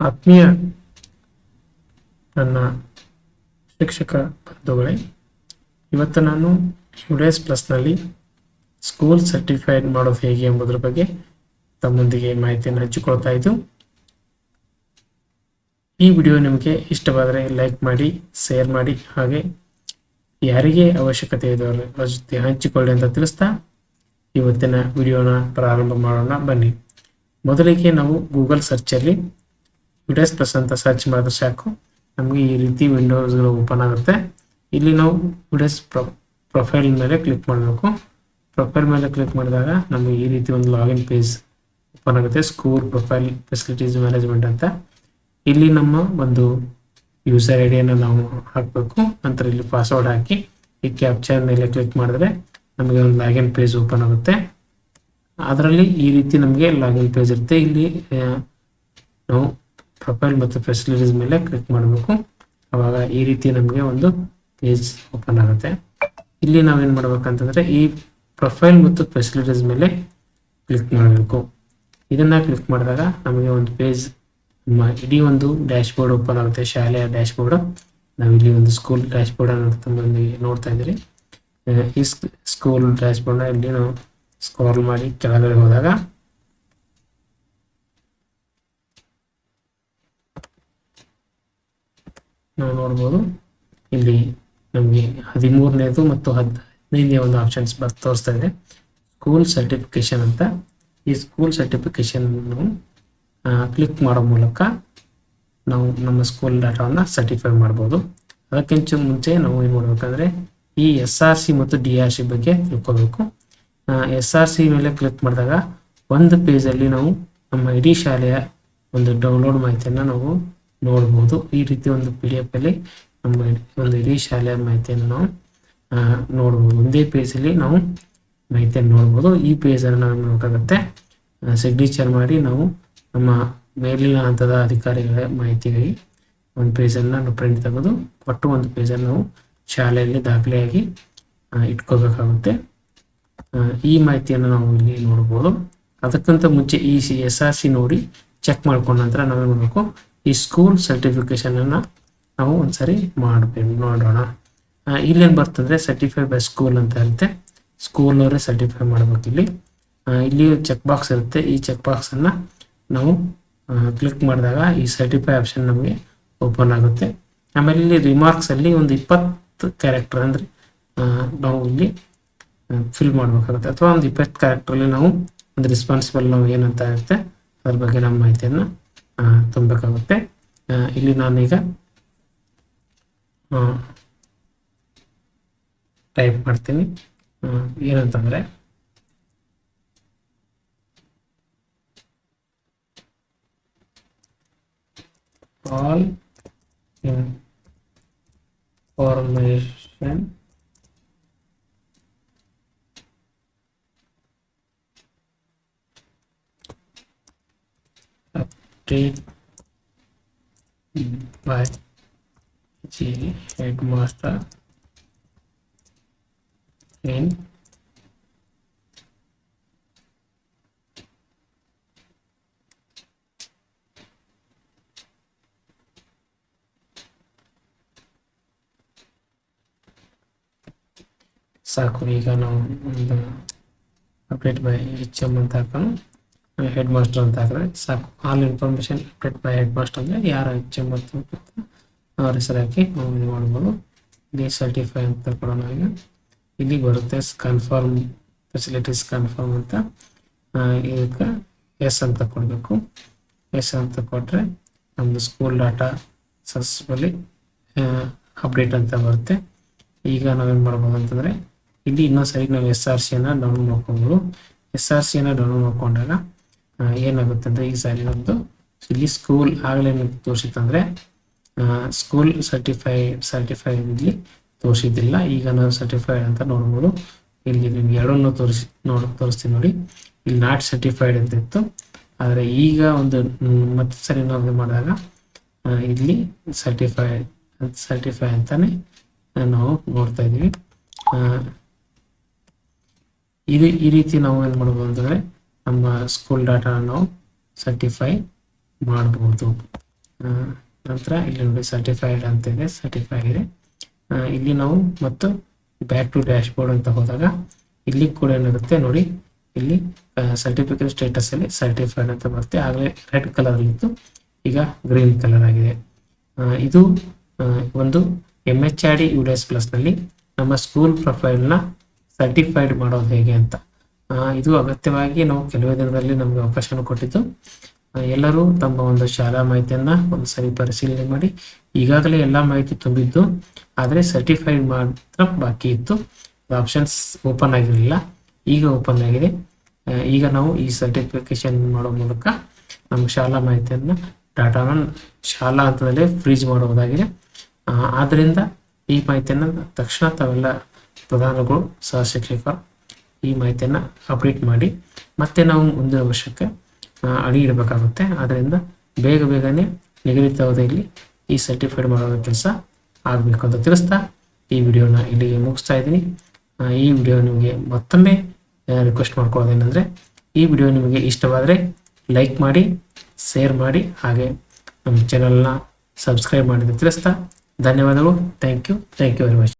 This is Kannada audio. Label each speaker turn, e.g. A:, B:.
A: ಆತ್ಮೀಯ ನನ್ನ ಶಿಕ್ಷಕ ಬಂಧುಗಳೇ ಇವತ್ತು ನಾನು ಸ್ಟೂಡೆಂಟ್ಸ್ ಪ್ಲಸ್ನಲ್ಲಿ ಸ್ಕೂಲ್ ಸರ್ಟಿಫೈಡ್ ಮಾಡೋದು ಹೇಗೆ ಎಂಬುದರ ಬಗ್ಗೆ ತಮ್ಮೊಂದಿಗೆ ಮಾಹಿತಿಯನ್ನು ಹಂಚಿಕೊಳ್ತಾ ಇದ್ದು, ಈ ವಿಡಿಯೋ ನಿಮಗೆ ಇಷ್ಟವಾದರೆ ಲೈಕ್ ಮಾಡಿ ಶೇರ್ ಮಾಡಿ, ಹಾಗೆ ಯಾರಿಗೆ ಅವಶ್ಯಕತೆ ಇದೆ ಅವ್ರ ಜೊತೆ ಹಂಚಿಕೊಳ್ಳಿ ಅಂತ ತಿಳಿಸ್ತಾ ಇವತ್ತಿನ ವಿಡಿಯೋನ ಪ್ರಾರಂಭ ಮಾಡೋಣ ಬನ್ನಿ. ಮೊದಲಿಗೆ ನಾವು ಗೂಗಲ್ ಸರ್ಚಲ್ಲಿ ವಿಡಿಯೋಸ್ ಪ್ಲಸ್ ಅಂತ ಸರ್ಚ್ ಮಾಡಿದ್ರೆ ಸಾಕು ನಮಗೆ ಈ ರೀತಿ ವಿಂಡೋಸ್ಗಳು ಓಪನ್ ಆಗುತ್ತೆ. ಇಲ್ಲಿ ನಾವು ವಿಡಿಯೋಸ್ ಪ್ರೊಫೈಲ್ ಮೇಲೆ ಕ್ಲಿಕ್ ಮಾಡಬೇಕು. ಪ್ರೊಫೈಲ್ ಮೇಲೆ ಕ್ಲಿಕ್ ಮಾಡಿದಾಗ ನಮಗೆ ಈ ರೀತಿ ಒಂದು ಲಾಗಿನ್ ಪೇಜ್ ಓಪನ್ ಆಗುತ್ತೆ. ಸ್ಕೂಲ್ ಪ್ರೊಫೈಲ್ ಫೆಸಿಲಿಟೀಸ್ ಮ್ಯಾನೇಜ್ಮೆಂಟ್ ಅಂತ. ಇಲ್ಲಿ ನಮ್ಮ ಒಂದು ಯೂಸರ್ ಐ ಡಿಯನ್ನು ನಾವು ಹಾಕಬೇಕು. ನಂತರ ಇಲ್ಲಿ ಪಾಸ್ವರ್ಡ್ ಹಾಕಿ ಈ ಕ್ಯಾಪ್ಚರ್ ಮೇಲೆ ಕ್ಲಿಕ್ ಮಾಡಿದ್ರೆ ನಮಗೆ ಒಂದು ಲಾಗಿನ್ ಪೇಜ್ ಓಪನ್ ಆಗುತ್ತೆ. ಅದರಲ್ಲಿ ಈ ರೀತಿ ನಮಗೆ ಲಾಗಿನ್ ಪೇಜ್ ಇರುತ್ತೆ. ಇಲ್ಲಿ ನಾವು ಪ್ರೊಫೈಲ್ ಮತ್ತು ಫೆಸಿಲಿಟೀಸ್ ಮೇಲೆ ಕ್ಲಿಕ್ ಮಾಡಬೇಕು. ಅವಾಗ ಈ ರೀತಿ ನಮಗೆ ಒಂದು ಪೇಜ್ ಓಪನ್ ಆಗುತ್ತೆ. ಇಲ್ಲಿ ನಾವೇನು ಮಾಡ್ಬೇಕಂತಂದ್ರೆ ಈ ಪ್ರೊಫೈಲ್ ಮತ್ತು ಫೆಸಿಲಿಟೀಸ್ ಮೇಲೆ ಕ್ಲಿಕ್ ಮಾಡಬೇಕು. ಇದನ್ನ ಕ್ಲಿಕ್ ಮಾಡಿದಾಗ ನಮಗೆ ಒಂದು ಪೇಜ್ ನಮ್ಮ ಇಡೀ ಒಂದು ಡ್ಯಾಶ್ ಬೋರ್ಡ್ ಓಪನ್ ಆಗುತ್ತೆ. ಶಾಲೆಯ ಡ್ಯಾಶ್ ಬೋರ್ಡ್ ಇಲ್ಲಿ ಒಂದು ಸ್ಕೂಲ್ ಡ್ಯಾಶ್ ಬೋರ್ಡ್ ನೋಡ್ತಾ ಇದ್ದೀರಿ. ಆ, ಈ ಸ್ಕೂಲ್ ಡ್ಯಾಶ್ ಬೋರ್ಡ್ನ ಇಲ್ಲಿ ನಾವು ಸ್ಕ್ರಾಲ್ ಮಾಡಿ ಕೆಳಗಡೆ ಹೋದಾಗ ನಾವು ನೋಡ್ಬೋದು. ಇಲ್ಲಿ ನಮಗೆ ಹದಿಮೂರನೇದು ಮತ್ತು ಹದಿನೈದನೇ ಒಂದು ಆಪ್ಷನ್ಸ್ ಬರ್, ತೋರಿಸ್ತಾ ಇದೆ. ಸ್ಕೂಲ್ ಸರ್ಟಿಫಿಕೇಶನ್ ಅಂತ. ಈ ಸ್ಕೂಲ್ ಸರ್ಟಿಫಿಕೇಶನ್ ಕ್ಲಿಕ್ ಮಾಡೋ ಮೂಲಕ ನಾವು ನಮ್ಮ ಸ್ಕೂಲ್ ಡಾಟಾವನ್ನು ಸರ್ಟಿಫೈ ಮಾಡ್ಬೋದು. ಅದಕ್ಕಿಂತ ಮುಂಚೆ ನಾವು ಏನು ಮಾಡಬೇಕಂದ್ರೆ, ಈ ಎಸ್ ಆರ್ ಸಿ ಮತ್ತು ಡಿ ಆರ್ ಸಿ ಬಗ್ಗೆ ತಿಳ್ಕೋಬೇಕು. ಎಸ್ ಆರ್ ಸಿ ಮೇಲೆ ಕ್ಲಿಕ್ ಮಾಡಿದಾಗ, ಒಂದು ಪೇಜಲ್ಲಿ ನಾವು ನಮ್ಮ ಇಡೀ ಶಾಲೆಯ ಒಂದು ಡೌನ್ಲೋಡ್ ಮಾಹಿತಿಯನ್ನು ನಾವು ನೋಡ್ಬೋದು. ಈ ರೀತಿ ಒಂದು ಪಿ ಡಿ ಎಫ್ ಅಲ್ಲಿ ನಮ್ಮ ಒಂದು ಇಡೀ ಶಾಲೆಯ ಮಾಹಿತಿಯನ್ನು ನಾವು ನೋಡ್ಬೋದು. ಒಂದೇ ಪೇಜಲ್ಲಿ ನಾವು ಮಾಹಿತಿಯನ್ನು ನೋಡ್ಬೋದು. ಈ ಪೇಜನ್ನು ನಾವು ನೋಡಬೇಕಾಗತ್ತೆ. ಸಿಗ್ನೇಚರ್ ಮಾಡಿ ನಾವು ನಮ್ಮ ಮೇಲಿನ ಹಂತದ ಅಧಿಕಾರಿಗಳ ಮಾಹಿತಿಗಾಗಿ ಒಂದು ಪೇಜನ್ನು ಪ್ರಿಂಟ್ ತೆಗೆದು ಒಟ್ಟು ಒಂದು ಪೇಜನ್ನು ನಾವು ಶಾಲೆಯಲ್ಲಿ ದಾಖಲೆಯಾಗಿ ಇಟ್ಕೋಬೇಕಾಗುತ್ತೆ. ಈ ಮಾಹಿತಿಯನ್ನು ನಾವು ಇಲ್ಲಿ ನೋಡ್ಬೋದು. ಅದಕ್ಕಿಂತ ಮುಂಚೆ ಈ ಸಿ, ಎಸ್, ಆರ್, ಸಿ ನೋಡಿ ಚೆಕ್ ಮಾಡ್ಕೊಂಡ ನಂತರ ನಾವೇನು ಮಾಡಬೇಕು ಈ ಸ್ಕೂಲ್ ಸರ್ಟಿಫಿಕೇಶನ್ ಅನ್ನ ನಾವು ಒಂದ್ಸರಿ ಮಾಡ್ಬೇಕು ನೋಡೋಣ ಇಲ್ಲಿ ಇಲ್ಲೇನು ಬರ್ತಂದ್ರೆ ಸರ್ಟಿಫೈ ಬೈ ಸ್ಕೂಲ್ ಅಂತ ಇರುತ್ತೆ. ಸ್ಕೂಲ್ ಅವರೇ ಸರ್ಟಿಫೈ ಮಾಡ್ಬೇಕು ಇಲ್ಲಿ. ಇಲ್ಲಿ ಚೆಕ್ ಬಾಕ್ಸ್ ಇರುತ್ತೆ. ಈ ಚೆಕ್ ಬಾಕ್ಸ್ ಅನ್ನ ನಾವು ಕ್ಲಿಕ್ ಮಾಡಿದಾಗ ಈ ಸರ್ಟಿಫೈ ಆಪ್ಷನ್ ನಮಗೆ ಓಪನ್ ಆಗುತ್ತೆ. ಆಮೇಲೆ ಇಲ್ಲಿ ರಿಮಾರ್ಕ್ಸ್ ಅಲ್ಲಿ ಒಂದು ಇಪ್ಪತ್ತು ಕ್ಯಾರೆಕ್ಟರ್ ಅಂದ್ರೆ ನಾವು ಇಲ್ಲಿ ಫಿಲ್ ಮಾಡಬೇಕಾಗುತ್ತೆ. ಅಥವಾ ಒಂದು ಇಪ್ಪತ್ತು ಕ್ಯಾರೆಕ್ಟ್ರಲ್ಲಿ ನಾವು ಒಂದು ರೆಸ್ಪಾನ್ಸಿಬಲ್ ನಾವು ಏನಂತ ಇರುತ್ತೆ, ಅದ್ರ ಬಗ್ಗೆ ನಮ್ಮ ಮಾಹಿತಿಯನ್ನು ತುಂಬಬೇಕಾಗುತ್ತೆ. ಇಲ್ಲಿ ನಾನೀಗ ಟೈಪ್ ಮಾಡ್ತೀನಿ. ಏನಂತಂದರೆ all information update by G headmaster in ಸಾಕು ಈಗ ನಾವು ಒಂದು ಅಪ್ಡೇಟ್ ಬೈ ಹೆಡ್ ಮಾಸ್ಟರ್ ಅಂತ ಹಾಕಿದ್ರೆ ಸಾಕು. All information update by headmaster ಅಂದರೆ ಯಾರು ಎಚ್ ಎಂ ಅಂತ ಇರ್ತದೆ ಅವ್ರ ಹೆಸರು ಹಾಕಿ ನಾವು ಇದು ಮಾಡ್ಬೋದು ಡಿ ಸರ್ಟಿಫೈ ಅಂತ ಕೊಡೋಣ ಈಗ. ಇಲ್ಲಿ ಬರುತ್ತೆ ಕನ್ಫರ್ಮ್ ಫೆಸಿಲಿಟೀಸ್ ಕನ್ಫರ್ಮ್ ಅಂತ. ಇದಕ್ಕೆ ಎಸ್ ಅಂತ ಕೊಡಬೇಕು. ಎಸ್ ಅಂತ ಕೊಟ್ಟರೆ ನಮ್ಮದು ಸ್ಕೂಲ್ ಡಾಟಾ ಸಕ್ಸಸ್ಫುಲಿ ಅಪ್ಡೇಟ್ ಅಂತ ಬರುತ್ತೆ. ಈಗ ನಾವೇನು ಮಾಡ್ಬೋದು ಅಂತಂದರೆ, ಇಲ್ಲಿ ಇನ್ನೊಂದು ಸರಿ ನಾವು ಎಸ್ ಆರ್ ಸಿಯನ್ನು ಡೌನ್ಲೋಡ್ ಮಾಡ್ಕೊಬೋದು. ಎಸ್ ಆರ್ ಸಿಯನ್ನು ಡೌನ್ಲೋಡ್ ಮಾಡ್ಕೊಂಡಾಗ ಏನಾಗುತ್ತೆ ಅಂದರೆ ಈ ಸಾರಿ ನಮ್ಮದು ಇಲ್ಲಿ ಸ್ಕೂಲ್ ಆಗಲೇ ತೋರಿಸಿತ್ತಂದರೆ ಸ್ಕೂಲ್ ಸರ್ಟಿಫೈ ಸರ್ಟಿಫೈ ಇಲ್ಲಿ ತೋರಿಸಿದ್ದಿಲ್ಲ. ಈಗ ನಾನು ಸರ್ಟಿಫೈಡ್ ಅಂತ ನೋಡ್ಬೋದು. ಇಲ್ಲಿ ನಿಮ್ಗೆ ಎರಡನ್ನೂ ತೋರಿಸಿ, ನೋಡ್, ತೋರಿಸ್ತೀನಿ ನೋಡಿ. ಇಲ್ಲಿ ನಾಟ್ ಸರ್ಟಿಫೈಡ್ ಅಂತ ಇತ್ತು. ಆದರೆ ಈಗ ಒಂದು ಮತ್ತೆ ಸರಿ ನಾವು ಮಾಡಿದಾಗ ಇಲ್ಲಿ ಸರ್ಟಿಫೈಡ್ ಸರ್ಟಿಫೈ ಅಂತಾನೆ ನಾವು ನೋಡ್ತಾ ಇದೀವಿ ಇದು ಈ ರೀತಿ ನಾವು ಏನು ಮಾಡ್ಬೋದು ಅಂತಂದ್ರೆ ನಮ್ಮ ಸ್ಕೂಲ್ ಡಾಟಾ ನಾವು ಸರ್ಟಿಫೈ ಮಾಡಬಹುದು ನಂತರ ಇಲ್ಲಿ ನೋಡಿ ಸರ್ಟಿಫೈಡ್ ಅಂತ ಇದೆ ಸರ್ಟಿಫೈ ಇದೆ. ಇಲ್ಲಿ ನಾವು ಮತ್ತು ಬ್ಯಾಕ್ ಟು ಡ್ಯಾಶ್ ಬೋರ್ಡ್ ಅಂತ ಹೋದಾಗ ಇಲ್ಲಿ ಕೂಡ ಏನಾಗುತ್ತೆ ನೋಡಿ, ಇಲ್ಲಿ ಸರ್ಟಿಫಿಕೇಟ್ ಸ್ಟೇಟಸ್ ಅಲ್ಲಿ ಸರ್ಟಿಫೈಡ್ ಅಂತ ಬರುತ್ತೆ. ಆಗಲೇ ರೆಡ್ ಕಲರ್ ಇತ್ತು, ಈಗ ಗ್ರೀನ್ ಕಲರ್ ಆಗಿದೆ. ಇದು ಒಂದು M H R D U S ಪ್ಲಸ್ನಲ್ಲಿ ನಮ್ಮ ಸ್ಕೂಲ್ ಪ್ರೊಫೈಲ್ನ ಸರ್ಟಿಫೈಡ್ ಮಾಡೋದು ಹೇಗೆ ಅಂತ. ಇದು ಅಗತ್ಯವಾಗಿ ನಾವು ಕೆಲವೇ ದಿನದಲ್ಲಿ ನಮಗೆ ಅವಕಾಶವನ್ನು ಕೊಟ್ಟಿದ್ದು. ಎಲ್ಲರೂ ತಮ್ಮ ಒಂದು ಶಾಲಾ ಮಾಹಿತಿಯನ್ನ ಒಂದು ಸರಿ ಪರಿಶೀಲನೆ ಮಾಡಿ, ಈಗಾಗಲೇ ಎಲ್ಲಾ ಮಾಹಿತಿ ತುಂಬಿದ್ದು, ಆದರೆ ಸರ್ಟಿಫೈಡ್ ಮಾತ್ರ ಬಾಕಿ ಇತ್ತು. ಆಪ್ಷನ್ಸ್ ಓಪನ್ ಆಗಿರಲಿಲ್ಲ. ಈಗ ಓಪನ್ ಆಗಿದೆ. ಈಗ ನಾವು ಈ ಸರ್ಟಿಫಿಕೇಶನ್ ಮಾಡೋ ಮೂಲಕ ನಮ್ಮ ಶಾಲಾ ಮಾಹಿತಿಯನ್ನ ಡಾಟಾನ ಶಾಲಾ ಹಂತದಲ್ಲೇ ಫ್ರೀಜ್ ಮಾಡುವುದಾಗಿದೆ. ಆದ್ದರಿಂದ ಈ ಮಾಹಿತಿಯನ್ನು ತಕ್ಷಣ ತಾವೆಲ್ಲ ಪ್ರಧಾನಗಳು ಸಹ ಶಿಕ್ಷಕರು ಈ ಮಾಹಿತಿಯನ್ನು ಅಪ್ಡೇಟ್ ಮಾಡಿ ಮತ್ತೆ ನಾವು ಮುಂದಿನ ವರ್ಷಕ್ಕೆ ಅಡಿ ಇಡಬೇಕಾಗುತ್ತೆ. ಆದ್ದರಿಂದ ಬೇಗ ಬೇಗನೆ ನಿಗದಿತ ಅವಧಿಯಲ್ಲಿ ಈ ಸರ್ಟಿಫೈಡ್ ಮಾಡೋ ಕೆಲಸ ಆಗಬೇಕು ಅಂತ ತಿಳಿಸ್ತಾ ಈ ವಿಡಿಯೋನ ಇಲ್ಲಿಗೆ ಮುಗಿಸ್ತಾ ಇದ್ದೀನಿ. ಈ ವಿಡಿಯೋ ನಿಮಗೆ ಮತ್ತೊಮ್ಮೆ ರಿಕ್ವೆಸ್ಟ್ ಮಾಡ್ಕೊಳ್ಳೋದೇನೆಂದರೆ ಈ ವಿಡಿಯೋ ನಿಮಗೆ ಇಷ್ಟವಾದರೆ ಲೈಕ್ ಮಾಡಿ ಶೇರ್ ಮಾಡಿ, ಹಾಗೆ ನಮ್ಮ ಚಾನಲ್ನ ಸಬ್ಸ್ಕ್ರೈಬ್ ಮಾಡಿದ ತಿಳಿಸ್ತಾ. ಧನ್ಯವಾದಗಳು. Thank you thank you very much